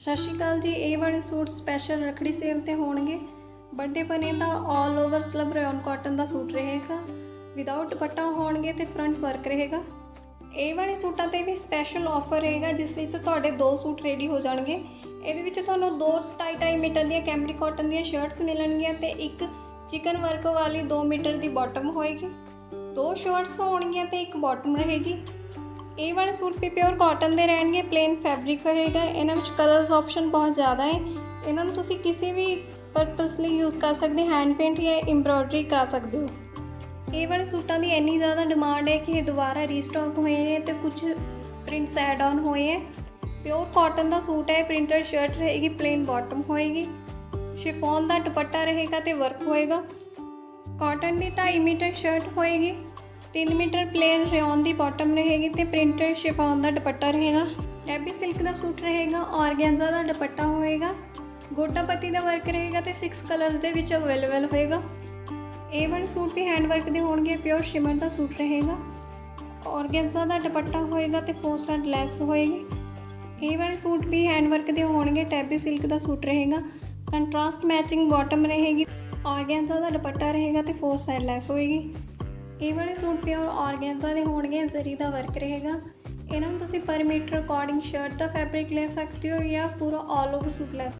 ਸਤਿ ਸ਼੍ਰੀ ਅਕਾਲ ਜੀ, ਇਹ ਵਾਲੇ ਸੂਟ ਸਪੈਸ਼ਲ ਰੱਖੜੀ ਸੇਲ ਤੇ ਹੋਣਗੇ। ਵੱਡੇ ਬਣੇ ਤਾਂ all over slub rayon cotton ਦਾ ਸੂਟ ਰਹੇਗਾ। ਵਿਦਆਊਟ ਦੁਪੱਟਾ ਹੋਣਗੇ ਤੇ ਫਰੰਟ ਵਰਕ ਰਹੇਗਾ। ਇਹ ਵਾਲੇ ਸੂਟਾਂ ਤੇ ਵੀ ਸਪੈਸ਼ਲ ਆਫਰ ਰਹੇਗਾ, ਜਿਸ ਵਿੱਚ ਤੁਹਾਡੇ ਦੋ ਸੂਟ ਰੈਡੀ ਹੋ ਜਾਣਗੇ। ਇਹਦੇ ਵਿੱਚ ਤੁਹਾਨੂੰ ਦੋ 2.5 ਮੀਟਰ ਦੀਆਂ ਕੈਮਰੀ ਕਾਟਨ ਦੀਆਂ ਸ਼ਰਟਸ ਮਿਲਣਗੀਆਂ ਤੇ ਇੱਕ ਚਿਕਨ ਵਰਕ ਵਾਲੀ 2 ਮੀਟਰ ਦੀ ਬਾਟਮ ਹੋਏਗੀ। ਦੋ ਸ਼ਰਟਸ ਹੋਣਗੀਆਂ ਤੇ ਇੱਕ ਬਾਟਮ ਰਹੇਗੀ। ਇਹ ਵਾਲੇ ਸੂਟ ਵੀ ਪਿਓਰ ਕਾਟਨ ਦੇ ਰਹਿਣਗੇ ਪਲੇਨ ਫੈਬਰਿਕ ਰਹੇਗਾ ਇਹਨਾਂ ਵਿੱਚ ਕਲਰਸ ਆਪਸ਼ਨ ਬਹੁਤ ਜ਼ਿਆਦਾ ਹੈ। ਇਹਨਾਂ ਨੂੰ ਤੁਸੀਂ ਕਿਸੇ ਵੀ ਪਰਪਸ ਲਈ ਯੂਜ਼ ਕਰ ਸਕਦੇ ਹੈਂਡ ਪੇਂਟ ਜਾਂ ਐਮਬ੍ਰੋਇਡਰੀ ਕਰ ਸਕਦੇ ਹੋ। ਇਹ ਵਾਲੇ ਸੂਟਾਂ ਦੀ ਇੰਨੀ ਜ਼ਿਆਦਾ ਡਿਮਾਂਡ ਹੈ ਕਿ ਇਹ ਦੁਬਾਰਾ ਰੀਸਟਾਕ ਹੋਏ ਨੇ ਤੇ ਕੁਝ ਪ੍ਰਿੰਟਸ ਐਡ ਆਨ ਹੋਏ ਹੈ। ਪਿਓਰ ਕਾਟਨ ਦਾ ਸੂਟ ਹੈ ਪ੍ਰਿੰਟਡ ਸ਼ਰਟ ਰਹੇਗੀ ਪਲੇਨ ਬਾਟਮ ਹੋਏਗੀ। ਸ਼ਿਫੋਨ ਦਾ ਦੁਪੱਟਾ ਰਹੇਗਾ ਤੇ ਵਰਕ ਹੋਏਗਾ। ਕਾਟਨ ਦੀ 2.5 ਮੀਟਰ ਸ਼ਰਟ ਹੋਏਗੀ। 3 ਮੀਟਰ ਪਲੇਨ ਰਿਓਨ ਦੀ ਬਾਟਮ ਰਹੇਗੀ ਤੇ ਪ੍ਰਿੰਟਡ ਸ਼ਿਫੋਨ ਦਾ ਦੁਪੱਟਾ ਰਹੇਗਾ। ਟੈਬੀ ਸਿਲਕ ਦਾ ਸੂਟ ਰਹੇਗਾ, ਔਰਗੈਂਜ਼ਾ ਦਾ ਦੁਪੱਟਾ ਹੋਏਗਾ, ਗੋਟਾਪੱਤੀ ਦਾ ਵਰਕ ਰਹੇਗਾ ਤੇ 6 ਕਲਰਸ ਦੇ ਵਿੱਚ ਅਵੇਲੇਬਲ ਹੋਏਗਾ। ਇਹ ਸੂਟ ਵੀ ਹੈਂਡ ਵਰਕ ਦੇ ਹੋਣਗੇ ਪਿਓਰ ਸ਼ਿਮਰ ਦਾ ਸੂਟ ਰਹੇਗਾ। ਔਰਗੈਂਜ਼ਾ ਦਾ ਦੁਪੱਟਾ ਹੋਏਗਾ ਤੇ ਫੋਰ ਸਾਈਡ ਲੈਸ ਹੋਏਗੀ। ਇਹ ਵਾਲੇ ਸੂਟ ਵੀ ਹੈਂਡ ਵਰਕ ਦੇ ਹੋਣਗੇ ਟੈਬੀ ਸਿਲਕ ਦਾ ਸੂਟ ਰਹੇਗਾ। ਕੰਟਰਾਸਟ ਮੈਚਿੰਗ ਬਾਟਮ ਰਹੇਗੀ, ਔਰਗੈਂਜ਼ਾ ਦਾ ਦੁਪੱਟਾ ਰਹੇਗਾ ਤੇ ਫੋਰ ਸਾਈਡ ਲੈਸ ਹੋਏਗੀ। ਇਹ ਵਾਲੇ ਸੂਟ ਪਿਓਰ ਔਰਗੈਂਜ਼ਾ ਦੇ ਹੋਣਗੇ, ਜ਼ਰੀ ਦਾ ਵਰਕ ਰਹੇਗਾ। ਇਹਨਾਂ ਨੂੰ ਤੁਸੀਂ ਪਰ ਮੀਟਰ ਅਕੋਰਡਿੰਗ ਸ਼ਰਟ ਦਾ ਫੈਬਰਿਕ ਲੈ ਸਕਦੇ ਹੋ ਜਾਂ ਪੂਰਾ ਆਲ ਓਵਰ ਸੂਟ ਲੈ